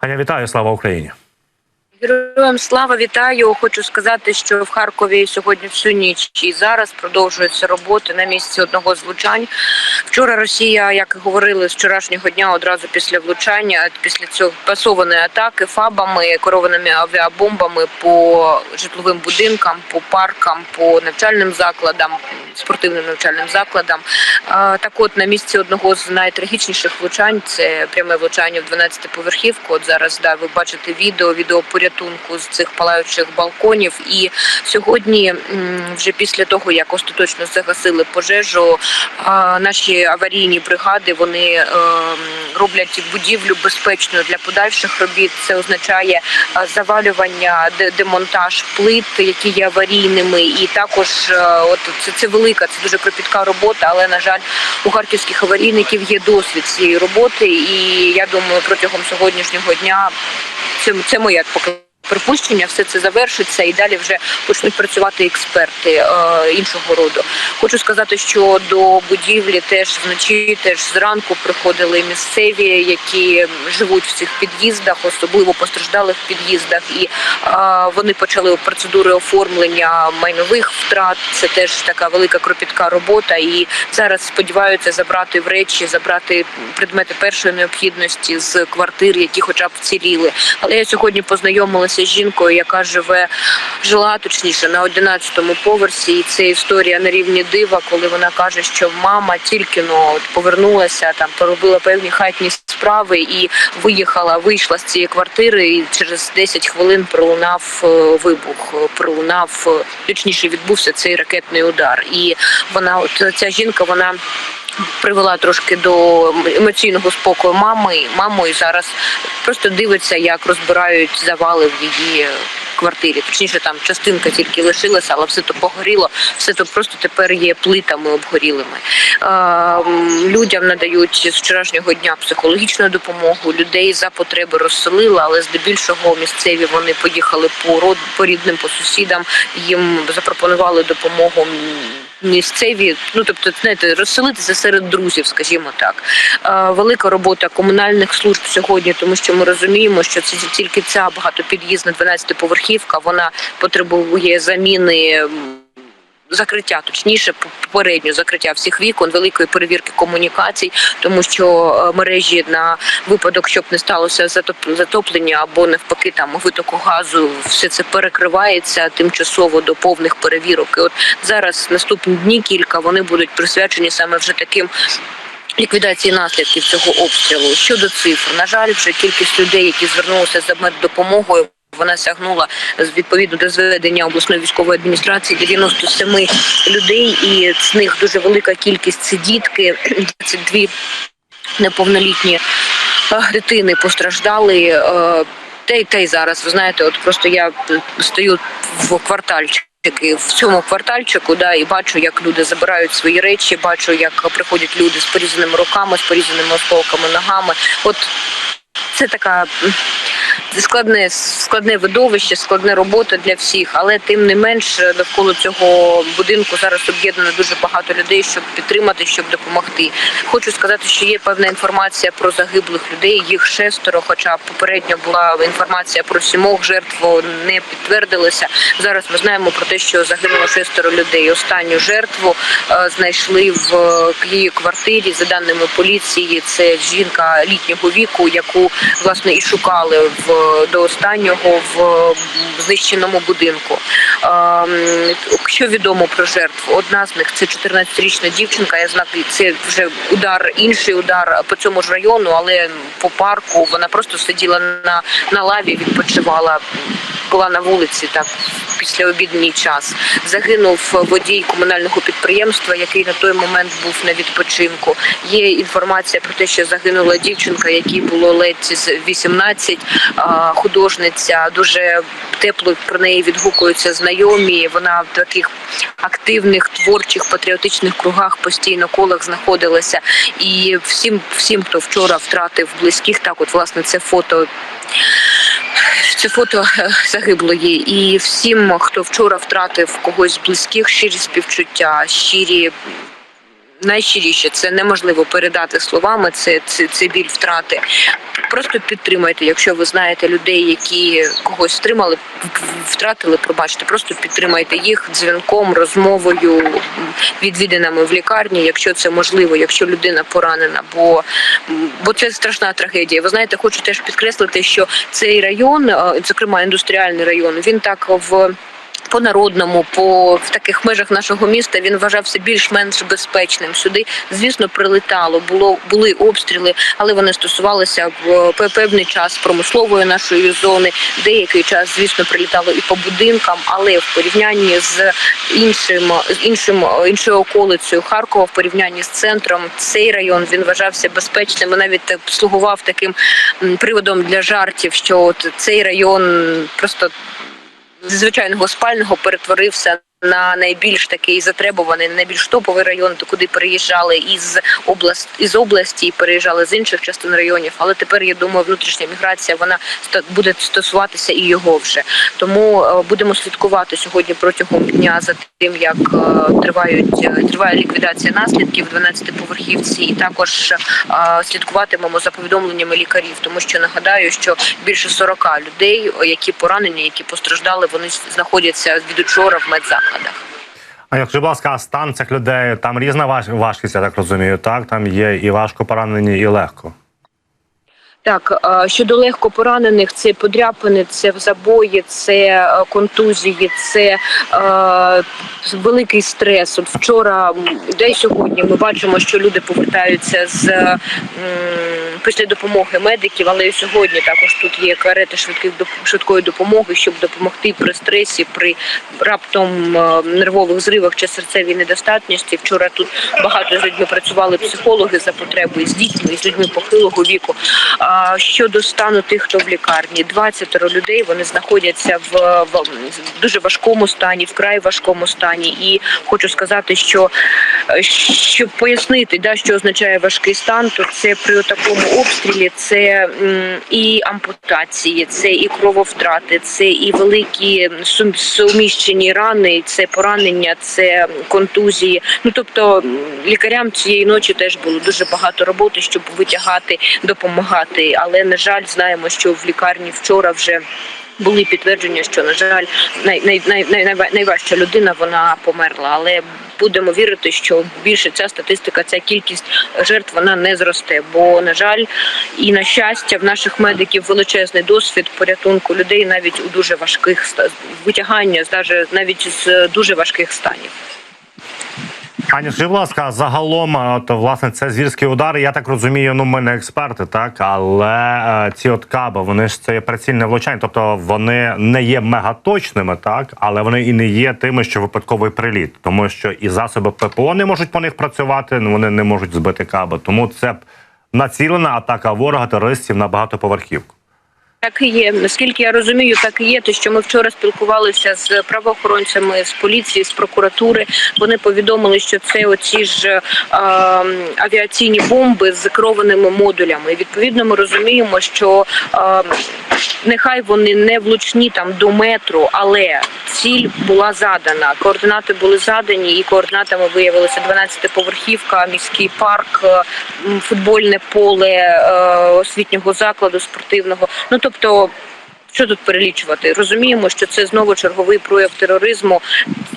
Аня, вітаю, слава Україні. Героям слава вітаю. Хочу сказати, що в Харкові сьогодні всю ніч і зараз продовжуються роботи на місці одного з влучань. Вчора Росія, як і говорили, з вчорашнього дня одразу після влучання, після цього пасованої атаки фабами, керованими авіабомбами по житловим будинкам, по паркам, по навчальним закладам, спортивним навчальним закладам. Так, от на місці одного з найтрагічніших влучань це пряме влучання в 12-поверхівку. От зараз да, ви бачите відео, відео порятунку з цих палаючих балконів. І сьогодні, вже після того як остаточно загасили пожежу, наші аварійні бригади вони е, роблять будівлю безпечною для подальших робіт. Це означає е, завалювання, де- демонтаж плит, які є аварійними, і також е, от це, це велика, це дуже кропітка робота, але на жаль, у харківських аварійників є досвід цієї роботи, і я думаю, протягом сьогоднішнього дня це, це моє поки. Припущення, все це завершиться і далі вже почнуть працювати експерти е, іншого роду. Хочу сказати, що до будівлі теж вночі, теж зранку приходили місцеві, які живуть в цих під'їздах, особливо постраждалих під'їздах, і е, вони почали процедури оформлення майнових втрат. Це теж така велика кропітка робота. І зараз сподіваються забрати в речі, забрати предмети першої необхідності з квартир, які хоча б вціліли. Але я сьогодні познайомилася з жінкою, яка живе жила точніше на 11-му поверсі. І це історія на рівні дива, коли вона каже, що мама тільки ну, от повернулася, там поробила певні хатні справи і виїхала, вийшла з цієї квартири. І через 10 хвилин пролунав е, вибух. Пролунав е, точніше, відбувся цей ракетний удар. І вона, от ця жінка, вона. Привела трошки до емоційного спокою мами, маму і зараз просто дивиться, як розбирають завали в її квартирі. Точніше, там частинка тільки лишилася, але все то погоріло, все то просто тепер є плитами обгорілими. Людям надають з вчорашнього дня психологічну допомогу. Людей за потреби розселили, але здебільшого місцеві вони поїхали по род по рідним, по сусідам. Їм запропонували допомогу. Місцеві, ну тобто, знаєте, розселитися серед друзів, скажімо так. Велика робота комунальних служб сьогодні, тому що ми розуміємо, що це тільки ця багатопід'їзна 12-поверхівка, вона потребує заміни. Закриття, точніше, попередньо закриття всіх вікон, великої перевірки комунікацій, тому що е, мережі на випадок, щоб не сталося затоп- затоплення або навпаки там витоку газу, все це перекривається тимчасово до повних перевірок. І от зараз наступні дні кілька вони будуть присвячені саме вже таким. Ліквідації наслідків цього обстрілу щодо цифр, на жаль, вже кількість людей, які звернулися за меддопомогою, вона сягнула з- відповідно до зведення обласної військової адміністрації 97 людей, і з них дуже велика кількість це дітки, 22 неповнолітні дитини постраждали. е, Та й та й зараз. Ви знаєте, от просто я стою в квартальчику. В цьому квартальчику, да, і бачу, як люди забирають свої речі, бачу, як приходять люди з порізаними руками, з порізаними осколками ногами. От це така складне, складне видовище, складна робота для всіх, але тим не менш навколо цього будинку зараз об'єднано дуже багато людей, щоб підтримати, щоб допомогти. Хочу сказати, що є певна інформація про загиблих людей. Їх шестеро, хоча попередньо була інформація про сімох жертв не підтвердилася. Зараз ми знаємо про те, що загинуло шестеро людей. Останню жертву е, знайшли в е, її квартирі. За даними поліції, це жінка літнього віку, яку власне і шукали в до останнього в знищеному будинку. Ем, Що відомо про жертв? Одна з них це 14-річна дівчинка. Я знаю, це вже удар, інший удар по цьому ж району, але по парку вона просто сиділа на, на лаві, відпочивала. Була на вулиці так після обідній час. Загинув водій комунального підприємства, який на той момент був на відпочинку. Є інформація про те, що загинула дівчинка, якій було ледь 18, а, художниця. Дуже тепло про неї відгукуються знайомі. Вона в таких активних творчих патріотичних кругах постійно колах знаходилася. І всім, всім, хто вчора втратив близьких, так от власне це фото. Це фото е, загиблої, і всім, хто вчора втратив когось з близьких, щирі співчуття, щирі найщиріше. Це неможливо передати словами. Це, це, це біль втрати. Просто підтримайте, якщо ви знаєте людей, які когось стримали, втратили, пробачте, просто підтримайте їх дзвінком, розмовою, відвідинами в лікарні, якщо це можливо, якщо людина поранена, бо, бо це страшна трагедія. Ви знаєте, хочу теж підкреслити, що цей район, е, зокрема індустріальний район, він так в. По народному, по в таких межах нашого міста він вважався більш-менш безпечним. Сюди, звісно, прилетало. Було були обстріли, але вони стосувалися в певний час промислової нашої зони. Деякий час, звісно, прилітало і по будинкам, але в порівнянні з іншим з іншим іншою околицею Харкова, в порівнянні з центром, цей район він вважався безпечним. і навіть е, слугував таким приводом для жартів, що от цей район просто звичайного спального перетворився на найбільш такий затребуваний, найбільш топовий район, то куди переїжджали із область із області, переїжджали з інших частин районів. Але тепер я думаю, внутрішня міграція вона буде стосуватися і його вже. Тому е, будемо слідкувати сьогодні протягом дня за тим, як е, тривають е, триває ліквідація наслідків в 12-поверхівці, і також слідкуватимемо за повідомленнями лікарів, тому що нагадаю, що більше 40 людей, які поранені, які постраждали, вони знаходяться від учора в медзакладах. А якщо, будь ласка, стан цих людей там різна важ- важкість, я так розумію. Так, там є і важко поранені, і легко. Так, е, щодо легко поранених, це подряпини, це забої, це е, контузії, це е, великий стрес. От вчора де й сьогодні ми бачимо, що люди повертаються з м, після допомоги медиків, але і сьогодні також тут є карети швидких швидкої допомоги, щоб допомогти при стресі, при раптом е, нервових зривах чи серцевій недостатності. Вчора тут багато з людьми працювали психологи за потреби з дітьми, з людьми похилого віку. Щодо стану тих, хто в лікарні, 20 людей вони знаходяться в, в дуже важкому стані, вкрай важкому стані. І хочу сказати, що е, щоб пояснити, да, що означає важкий стан, то це при такому обстрілі це і ампутації, це і крововтрати, це і великі сум- суміщені рани, це поранення, це контузії. Ну тобто лікарям цієї ночі теж було дуже багато роботи, щоб витягати, допомагати. Але на жаль, знаємо, що в лікарні вчора вже. Були підтвердження, що на жаль, най, най, най, най, най- найважча людина вона померла. Але будемо вірити, що більше ця статистика, ця кількість жертв вона не зросте. Бо на жаль, і на щастя, в наших медиків величезний досвід порятунку людей навіть у дуже важких витягання, навіть з дуже важких станів. Ані, скажіть, будь ласка, загалом, от власне це звірські удари. Я так розумію, ну ми не експерти, так але е, ці от каби, вони ж це є прицільне влучання, тобто вони не є мегаточними, так але вони і не є тими, що випадковий приліт, тому що і засоби ППО не можуть по них працювати, ну вони не можуть збити каби. Тому це націлена атака ворога терористів на багатоповерхівку. Так і є. Наскільки я розумію, так і є. Те, що ми вчора спілкувалися з правоохоронцями з поліції, з прокуратури. Вони повідомили, що це оці ж е, авіаційні бомби з керованими модулями. Відповідно, ми розуміємо, що е, нехай вони не влучні там до метру, але ціль була задана. Координати були задані, і координатами виявилися 12-поверхівка, міський парк, е, футбольне поле освітнього закладу спортивного. Ну тобто. Що тут перелічувати? Розуміємо, що це знову черговий прояв тероризму,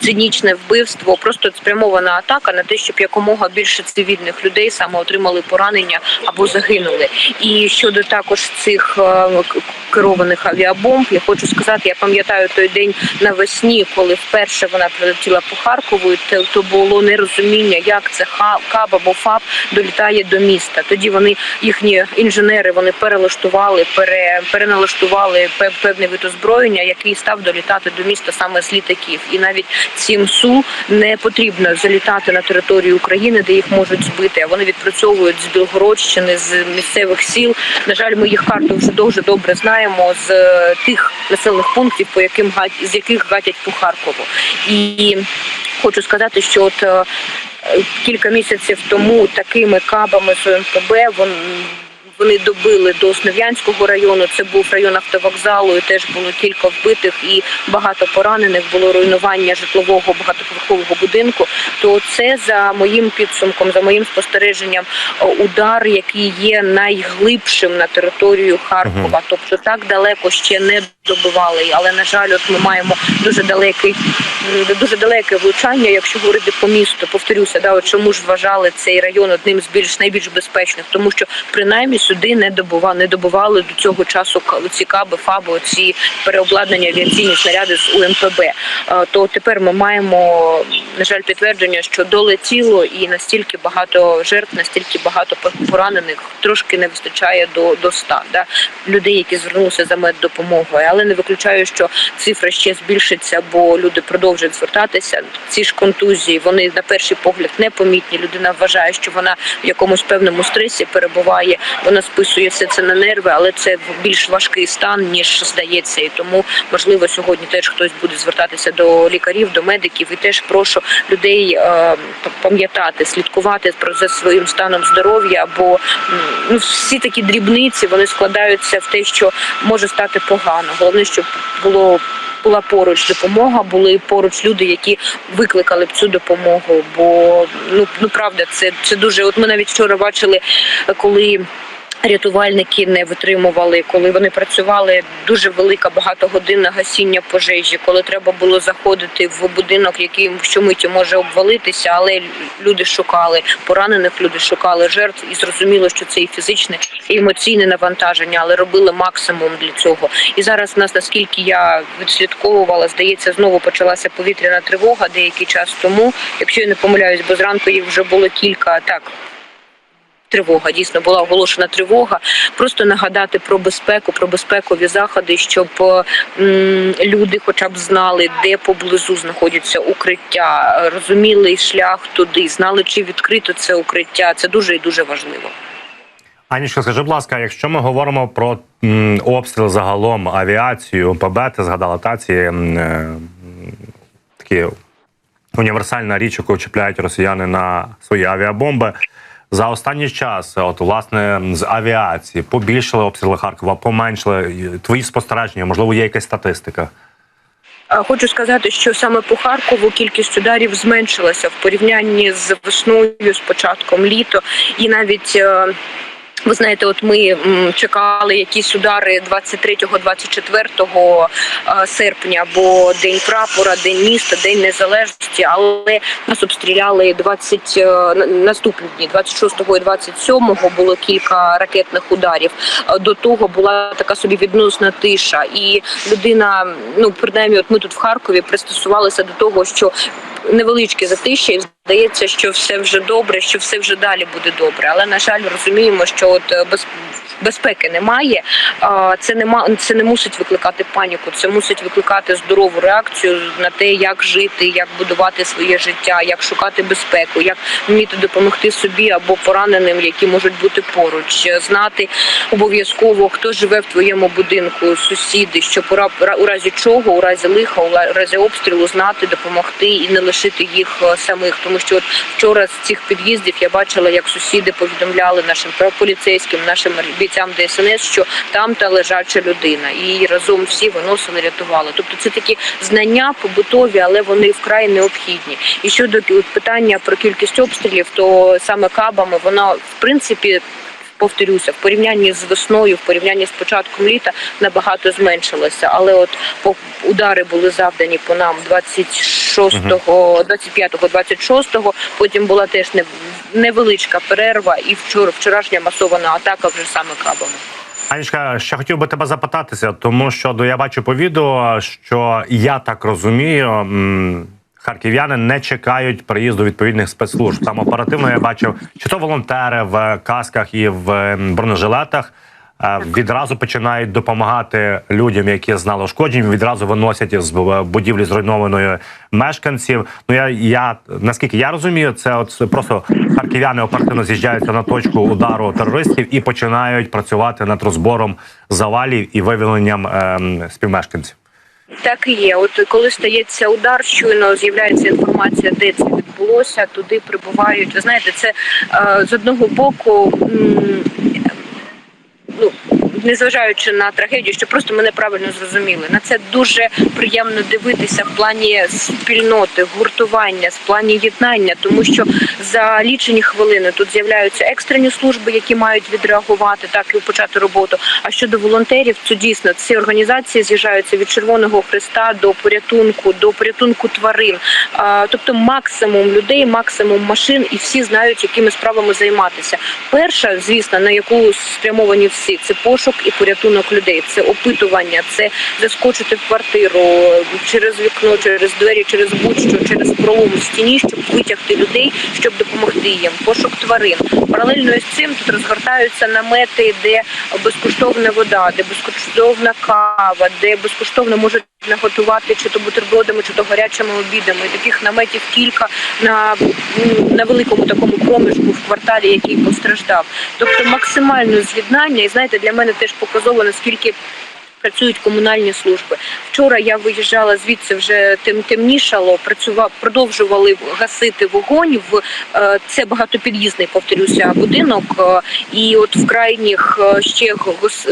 цинічне вбивство, просто спрямована атака на те, щоб якомога більше цивільних людей саме отримали поранення або загинули. І щодо також цих е, керованих авіабомб, я хочу сказати, я пам'ятаю той день навесні, коли вперше вона прилетіла по Харкову, і то було нерозуміння, як це КАБ або ФАБ долітає до міста. Тоді вони їхні інженери вони перелаштували, пере, переналаштували пев- певний вид озброєння, який став долітати до міста саме з літаків. І навіть цим су не потрібно залітати на територію України, де їх можуть збити. А вони відпрацьовують з Білгородщини, з місцевих сіл. На жаль, ми їх карту вже дуже добре знаємо з е, тих населених пунктів, по яким з яких гатять по Харкову. І хочу сказати, що от е, кілька місяців тому такими кабами з ОМКБ вон, вони добили до Основ'янського району. Це був район автовокзалу. і Теж було кілька вбитих і багато поранених. Було руйнування житлового багатоповерхового будинку. То це за моїм підсумком, за моїм спостереженням, удар, який є найглибшим на територію Харкова. Тобто так далеко ще не добивали. Але на жаль, от ми маємо дуже далекий, дуже далеке влучання, якщо говорити по місту. Повторюся, да, от чому ж вважали цей район одним з більш найбільш безпечних, тому що принаймні сюди не добува, не добували до цього часу ці каби, фаби, ці переобладнання авіаційні снаряди з УМПБ. Е, То тепер ми маємо на жаль підтвердження, що долетіло і настільки багато жертв, настільки багато поранених, трошки не вистачає до, до 100 да, людей, які звернулися за меддопомогою. Але не виключаю, що цифра ще збільшиться, бо люди продовжують звертатися. Ці ж контузії вони на перший погляд непомітні. Людина вважає, що вона в якомусь певному стресі перебуває. Вона списує все це на нерви, але це більш важкий стан ніж здається. І тому можливо сьогодні теж хтось буде звертатися до лікарів, до медиків. І теж прошу людей е, пам'ятати, слідкувати про за своїм станом здоров'я, бо ну всі такі дрібниці вони складаються в те, що може стати погано. Головне, щоб було. Була поруч допомога, були поруч люди, які викликали б цю допомогу. Бо ну ну правда, це це дуже. От ми навіть вчора бачили, коли. Рятувальники не витримували, коли вони працювали дуже велика багатогодинна гасіння пожежі, коли треба було заходити в будинок, який щомиті може обвалитися, але люди шукали поранених, люди шукали жертв, і зрозуміло, що це і фізичне, і емоційне навантаження, але робили максимум для цього. І зараз нас, наскільки я відслідковувала, здається, знову почалася повітряна тривога деякий час тому. Якщо я не помиляюсь, бо зранку їх вже було кілька так. Тривога дійсно була оголошена тривога. Просто нагадати про безпеку, про безпекові заходи, щоб м, люди, хоча б знали, де поблизу знаходяться укриття, розуміли шлях туди, знали, чи відкрито це укриття. Це дуже і дуже важливо. Анічка, скажи, будь ласка, якщо ми говоримо про м, обстріл загалом авіацію, ПБ, ти згадала та ці е, такі універсальна річ, яку чіпляють росіяни на свої авіабомби. За останній час, от власне, з авіації побільшили обстріли Харкова, поменшили твої спостереження, можливо, є якась статистика. Хочу сказати, що саме по Харкову кількість ударів зменшилася в порівнянні з весною, з початком літа, і навіть. Ви знаєте, от ми чекали якісь удари 23-24 е, серпня, бо день прапора, день міста, день незалежності. Але нас обстріляли 20 е, на- наступні дні, 26 і 27 було кілька ракетних ударів. Е, До того була така собі відносна тиша, і людина, ну принаймні, от ми тут в Харкові пристосувалися до того, що невеличке затишя, і здається, що все вже добре, що все вже далі буде добре. Але на жаль, розуміємо, що от е, без безпеки немає. Це нема це не мусить викликати паніку. Це мусить викликати здорову реакцію на те, як жити, як будувати своє життя, як шукати безпеку, як вміти допомогти собі або пораненим, які можуть бути поруч, знати обов'язково, хто живе в твоєму будинку, сусіди, щоб у ра- у разі чого, у разі лиха, у разі обстрілу знати, допомогти і не лишити їх е, самих. Тому що от вчора з цих під'їздів я бачила, як сусіди повідомляли нашим поліцейським, нашим бійцям ДСНС, що там та лежача людина, і разом всі виносили, рятували. Тобто це такі знання побутові, але вони вкрай необхідні. І щодо питання про кількість обстрілів, то саме кабами вона в принципі. Повторюся, в порівнянні з весною, в порівнянні з початком літа набагато зменшилося. Але от удари були завдані по нам 26-го, 25-го, 26-го. Потім була теж невеличка перерва, і вчора вчорашня масована атака вже саме кабами. Анічка, ще хотів би тебе запитатися, тому що ну, я бачу по відео, що я так розумію, харків'яни не чекають приїзду відповідних спецслужб. Там оперативно я бачив, чи то волонтери в касках і в бронежилетах. е, Відразу починають допомагати людям, які знали ушкоджень, відразу виносять з будівлі зруйнованої мешканців. Ну я, я наскільки я розумію, це от просто харків'яни оперативно з'їжджаються на точку удару терористів і починають працювати над розбором завалів і вивільненням ем, співмешканців. Так і є. От коли стається удар, щойно з'являється інформація, де це відбулося, туди прибувають. Ви знаєте, це е, з одного боку. ну незважаючи на трагедію, що просто мене правильно зрозуміли. На це дуже приємно дивитися в плані спільноти, гуртування, в плані єднання, тому що за лічені хвилини тут з'являються екстрені служби, які мають відреагувати так і почати роботу. А щодо волонтерів, то дійсно ці організації з'їжджаються від Червоного Христа до порятунку, до порятунку тварин. Тобто максимум людей, максимум машин, і всі знають, якими справами займатися. Перша, звісно, на яку спрямовані всі, це пошук і порятунок людей, це опитування, це заскочити в квартиру через вікно, через двері, через будь-що, через пролом в стіні, щоб витягти людей, щоб допомогти їм. Пошук тварин. Паралельно з цим тут розгортаються намети, де безкоштовна вода, де безкоштовна кава, де безкоштовно можуть наготувати чи то бутербродами, чи то гарячими обідами. Таких наметів кілька на, на великому такому проміжку в кварталі, який постраждав. Тобто максимальне з'єднання, і знаєте, для мене теж показово наскільки. Працюють комунальні служби. Вчора я виїжджала звідси вже тем темнішало. Працював, продовжували гасити вогонь. В е, це багатопід'їзний, повторюся, будинок. е, І от в крайніх е, ще гос,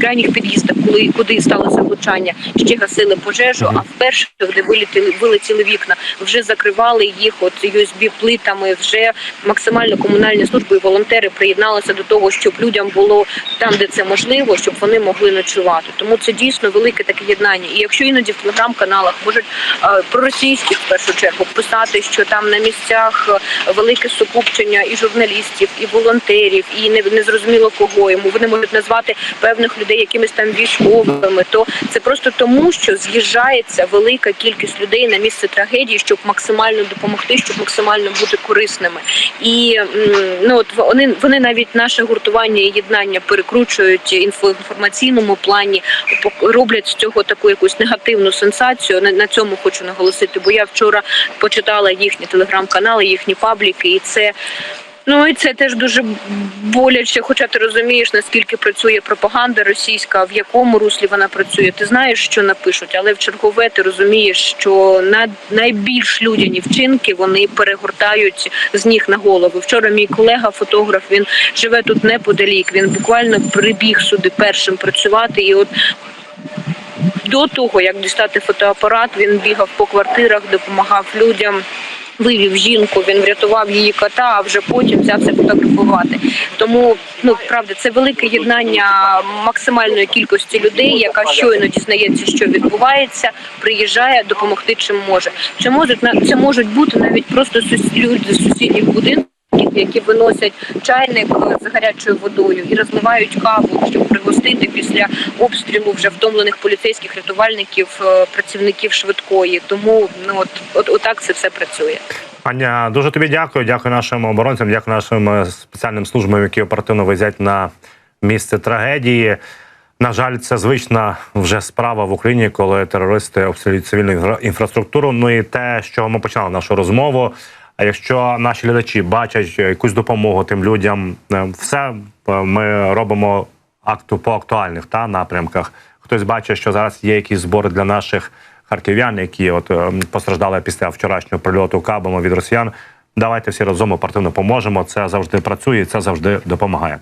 крайніх під'їздах, коли куди сталося влучання, ще гасили пожежу. А в перших, де вилетіли вилетіли вікна, вже закривали їх от usb плитами. Вже максимально комунальні служби і волонтери приєдналися до того, щоб людям було там, де це можливо, щоб вони могли ночувати. Тому це дійсно велике таке єднання. І якщо іноді в телеграм-каналах можуть е, проросійських в першу чергу писати, що там на місцях е, велике сукупчення і журналістів, і волонтерів, і не, не зрозуміло кого йому. Вони можуть назвати певних людей якимись там військовими, то це просто тому, що з'їжджається велика кількість людей на місце трагедії, щоб максимально допомогти, щоб максимально бути корисними. І ну от вони вони навіть наше гуртування і єднання перекручують інфо- інформаційному плані, роблять з цього таку якусь негативну сенсацію. На, на цьому хочу наголосити, бо я вчора почитала їхні телеграм-канали, їхні пабліки, і це. Ну і це теж дуже боляче, хоча ти розумієш, наскільки працює пропаганда російська, в якому руслі вона працює. Ти знаєш, що напишуть, але в чергове ти розумієш, що на найбільш людяні вчинки вони перегортають з ніг на голову. Вчора мій колега, фотограф, він живе тут неподалік. Він буквально прибіг сюди першим працювати, і от до того, як дістати фотоапарат, він бігав по квартирах, допомагав людям. Вивів жінку, він врятував її кота, а вже потім взявся фотографувати. Тому ну правда, це велике єднання максимальної кількості людей, яка щойно дізнається, що відбувається, приїжджає допомогти чим може. Чи можуть це можуть бути навіть просто люди з сусідніх будинків, які виносять чайник е, з гарячою водою і розливають каву, щоб пригостити після обстрілу вже втомлених поліцейських рятувальників, е, працівників швидкої. Тому ну от, от отак це все працює. Аня, дуже тобі дякую. Дякую нашим оборонцям, дякую нашим е, спеціальним службам, які оперативно везять на місце трагедії. На жаль, це звична вже справа в Україні, коли терористи обстрілюють цивільну інфраструктуру. Ну і те, з чого ми починали нашу розмову. А якщо наші глядачі бачать якусь допомогу тим людям, е, все е, ми робимо акту по актуальних та напрямках. Хтось бачить, що зараз є якісь збори для наших харків'ян, які от е, постраждали після вчорашнього прильоту кабами від росіян. Давайте всі разом оперативно поможемо. Це завжди працює, це завжди допомагає.